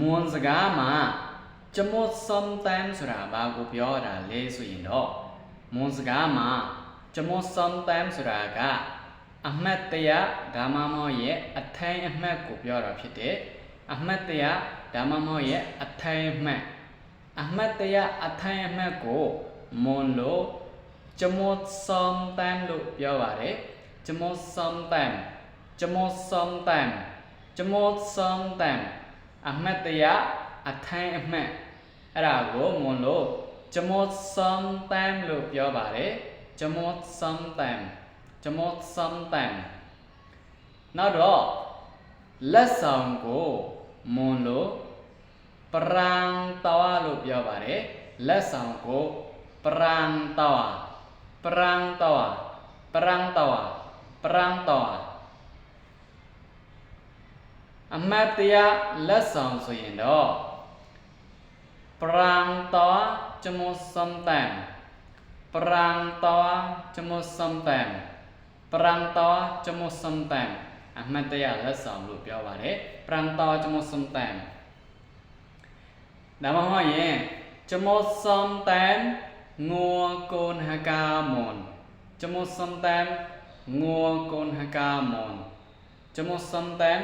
မွန်စကားမှာကျမတ်စမ်တမ်ဆိုတာဘာကိုပြောတာလဲဆိုရင်တော့မွန်စကားမှာကျမတ်စမ်တမ်ဆိုတာကအမှတ်တရဒါမှမဟုတ်ရဲ့အထိုင်အမှတ်ကိုပြောတာဖြစ်တယ်အမှတ်တရဒါမှမဟုတ်ရဲ့အထိုင်အမှတ်အမှတ်တရအထိုင်အမှတ်ကိုမွန်လို့ကျမတ်စမ်တမ်လို့ပြောပါတယ်ကျမတ်စမ်တမ်ကျမတ်စမ်တမ်ကျမတ်စမ်တမ် အမှတ်တရအထိုင်အမှတ်အဲ့ဒါကိုမွန်လို့ဂျမော့စမ်တမ်လို့ပြောပါတယ်ဂျမော့စမ်တမ်ဂျမော့စမ်တမ်နောက်တော့လက်ဆောင်ကိုမွန်လို့ပရန်တော်လို့ပြောပါတယ်လက်ဆောင်ကိုပရန်တော်ပရန်တော်ပရန်တော်ပရန်တော် အမတ်တရားလက်ဆောင်ဆိုရင်တော့ပရန်တောចមុសំតាំပရန်တောចមុសំតាំပရန်တောចមុសំតាំအမတ်တရားလက်ဆောင်လို့ပြောပါတယ်ပရန်တောចមុសំតាំဒါမှမဟုတ်ရင်ចមុសំតាំងัวកូនហកាមនចមុសំតាំងัวកូនហកាមន ကျမစမ်တန်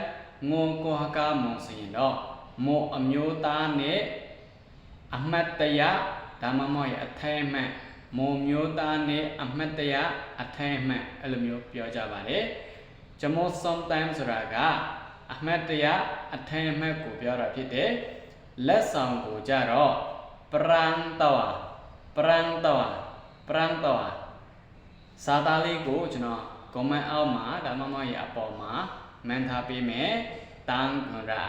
ငုံကိုဟကာမွန်စီတော့မောအမျိုးသားနဲ့အမတ်တရဒါမှမဟုတ်ရအထဲမှတ်မောမျိုးသားနဲ့အမတ်တရအထဲမှတ်အဲ့လိုမျိုးပြောကြပါလေကျမစမ်တန်ဆိုတာကအမတ်တရအထဲမှတ်ကိုပြောတာဖြစ်တယ်လက်ဆောင်ကိုကြတော့ပရန်တော်ပရန်တော်ပရန်တော်စာသားလေးကိုကျွန်တော် comment အောက်မှာဒါမှမဟုတ်ရအပေါ်မှာ มันทาปีเมตังขอเรา